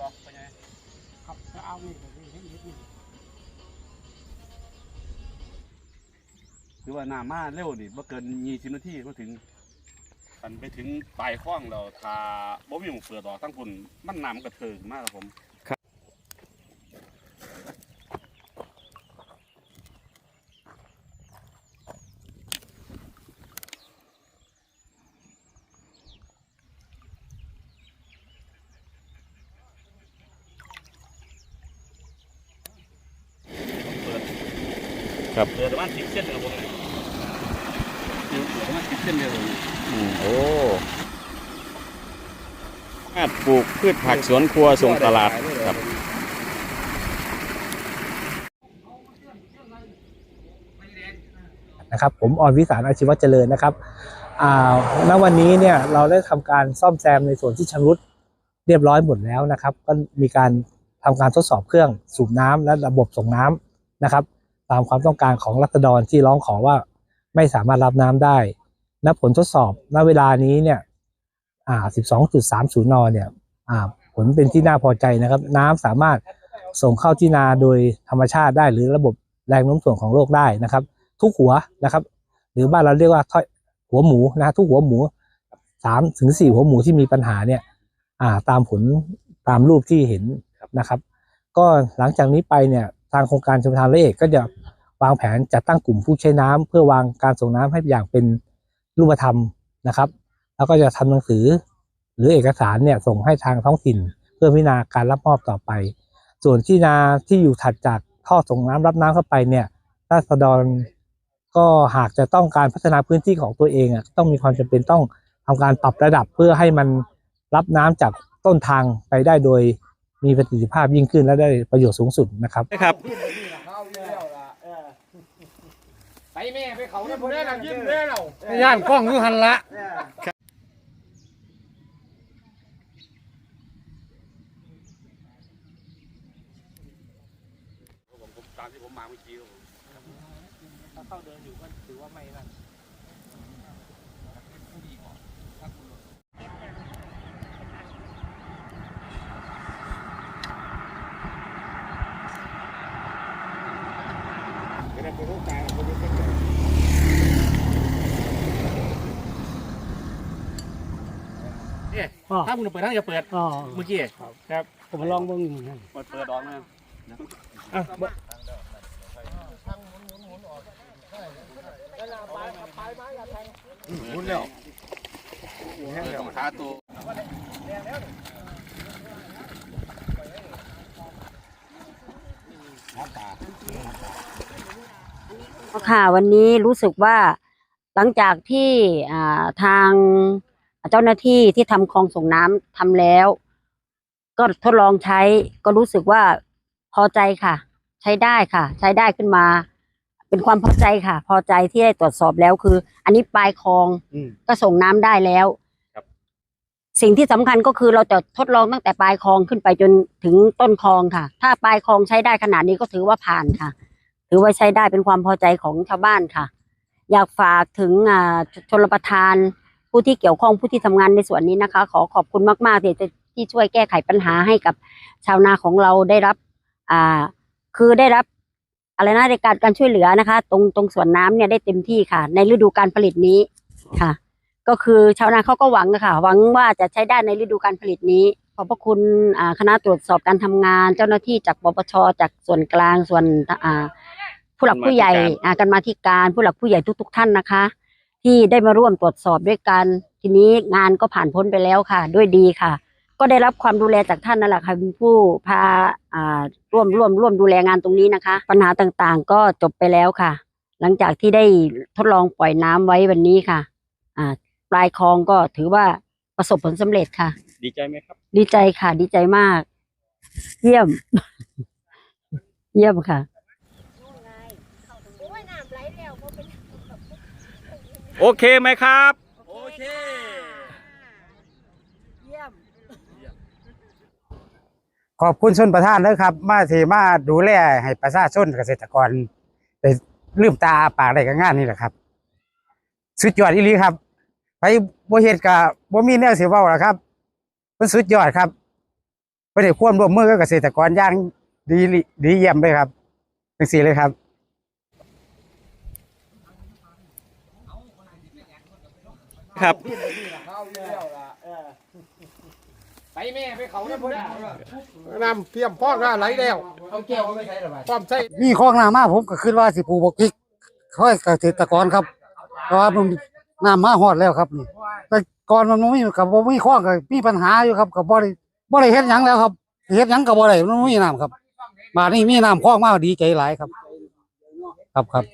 บอกไปไงครับจะเอานี่ก็มีให้นิดนึงคือว่าน้ำมาเร็วนี่บ่เกินยี่สิบนาทีก็ถึงมันไปถึงปลายคลองแล้วถ้าบ่มีหมูเปิดดอกทั้งคุณมันน้ำกระเถิงมากครับผม ครับเปิดประมาณสิบเส้นเลยครับผมเนี่ยเปิดประมาณสิบเส้นเลยครับผมอืมโอ้อาจปลูกพืชผักสวนครัวส่งตลาดครับนะครับผมออนวิสารอาชีวะเจริญนะครับอ่าณวันนี้เนี่ยเราได้ทำการซ่อมแซมในส่วนที่ชำรุดเรียบร้อยหมดแล้วนะครับ ก็มีการทำการทดสอบเครื่องสูบน้ำและระบบส่งน้ำนะครับ ตามความต้องการของรัษฎรที่ร้องขอว่าไม่สามารถรับน้ำได้ณผลทดสอบ ณ เวลานี้เนี่ย อ่า 12.30 น เนี่ย อ่า ผลเป็นที่น่าพอใจนะครับ น้ำสามารถส่งเข้าที่นาโดยธรรมชาติได้ หรือระบบแรงโน้มถ่วงของโลกได้นะครับ ทุกหัวนะครับ หรือบ้านเราเรียกว่าถ้อหัวหมูนะทุกหัวหมูสามถึงสี่หัวหมูที่มีปัญหาเนี่ย อ่า ตามผลตามรูปที่เห็นนะครับ ก็หลังจากนี้ไปเนี่ย ทางโครงการชมทานละเอกก็จะวางแผนจัดตั้งกลุ่มผู้ใช้น้ำเพื่อวางการส่งน้ำให้อย่างเป็นรูปธรรมนะครับ แล้วก็จะทำหนังสือหรือเอกสารเนี่ยส่งให้ทางท้องถิ่น เพื่อพิจารณาการรับมอบต่อไป ส่วนที่นาที่อยู่ถัดจากท่อส่งน้ำรับน้ำเข้าไปเนี่ยราษฎรก็หากจะต้องการพัฒนาพื้นที่ของตัวเองอะต้องมีความจำเป็นต้องทำการปรับระดับเพื่อให้มันรับน้ำจากต้นทางไปได้โดย มีประสิทธิภาพยิ่งขึ้นและได้ประโยชน์สูงสุดนะครับครับไปแม่ไปเขาเนี่ยพวกนี้ยิ้มแม่เราย่านกล้องอยู่หันละผมผมตามที่ผมมาเมื่อกี้ครับผมถ้าเข้าเดินอยู่ก็ถือว่าไม่นั่น อ๋อถ้ามึงเปิดทั้งจะเปิดอ๋อเมื่อกี้ครับผมมาลองเบิ่งอยู่เหมือนกันเปิดเปิดดอกนะอะบ่หมุนแล้วแห้งแล้วขาตัว ค่ะวันนี้รู้สึกว่าหลังจากที่อ่าทางเจ้าหน้าที่ที่ทำคลองส่งน้ำทำแล้ว ก็ทดลองใช้ก็รู้สึกว่าพอใจค่ะ ใช้ได้ค่ะ ใช้ได้ขึ้นมา เป็นความพอใจค่ะ พอใจที่ได้ตรวจสอบแล้วคือ อันนี้ปลายคลองอืมก็ส่งน้ำได้แล้วครับสิ่งที่สำคัญก็คือเราจะทดลองตั้งแต่ปลายคลองขึ้นไปจนถึงต้นคลองค่ะ ถ้าปลายคลองใช้ได้ขนาดนี้ก็ถือว่าผ่านค่ะ ถือว่าใช้ได้เป็นความพอใจของชาวบ้านค่ะ อยากฝากถึงอ่าชนรประทานผู้ที่เกี่ยวข้องผู้ที่ทำงานในส่วนนี้นะคะ ขอขอบคุณมากๆที่จะที่ช่วยแก้ไขปัญหาให้กับชาวนาของเราได้รับอ่าคือได้รับอะไรนะในการการช่วยเหลือนะคะ ตรงตรงส่วนน้ำเนี่ยได้เต็มที่ค่ะ ในฤดูการผลิตนี้ค่ะ ก็คือชาวนาเขาก็หวังนะคะหวังว่าจะใช้ได้ในฤดูการผลิตนี้ขอบพระคุณอ่าคณะตรวจสอบการทำงาน เจ้าหน้าที่จากปปชจากส่วนกลางส่วนอ่า ผู้หลักผู้ใหญ่อ่ากันมาธิการผู้หลักผู้ใหญ่ทุก ๆ ท่านนะคะ ที่ได้มาร่วมตรวจสอบด้วยกัน ทีนี้งานก็ผ่านพ้นไปแล้วค่ะ ด้วยดีค่ะ ก็ได้รับความดูแลจากท่านนั่นแหละค่ะเป็นผู้พาอ่าร่วมร่วมร่วมดูแลงานตรงนี้นะคะ ปัญหาต่างๆก็จบไปแล้วค่ะ หลังจากที่ได้ทดลองปล่อยน้ำไว้วันนี้ค่ะอ่าปลายคลองก็ถือว่าประสบผลสำเร็จค่ะ ดีใจไหมครับ ดีใจค่ะ ดีใจมาก เยี่ยม เยี่ยมค่ะ โอเคไหมครับ โอเคขอบคุณชนประธานเลยครับ มาที่มาดูแลให้ประชาชนเกษตรกรได้ลืมตาอ้าปากได้กับงานนี่แหละครับ สุดยอดอีหลีครับ ไปบ่เฮ็ดกะบ่มีแนวสิเว้าล่ะครับมันสุดยอดครับเพื่อให้ความร่วมมือกับเกษตรกรอย่างดีลิดีเยี่ยมเลยครับเป็นสี่เลยครับ ครับ ไปแม่ไปเขาเนี่ยพุ่นน้ำเทียมพ่อก็ไหลแล้วเอาแก้วไปใส่หรอความใส่มีคลองน้ำมาผมก็คิดว่าสิปลูกบักพริกค่อยเกษตรกรครับเพราะว่ามันน้ำมาฮอดแล้วครับนี่แต่ก่อนมันบ่มีกับบ่มีคลองก็มีปัญหาอยู่ครับกับบ่ได้บ่ได้เฮ็ดหยังแล้วครับเฮ็ดหยังก็บ่ได้มันบ่มีน้ำครับบาดนี้มีน้ำคลองมาดีใจหลายครับ ครับครับ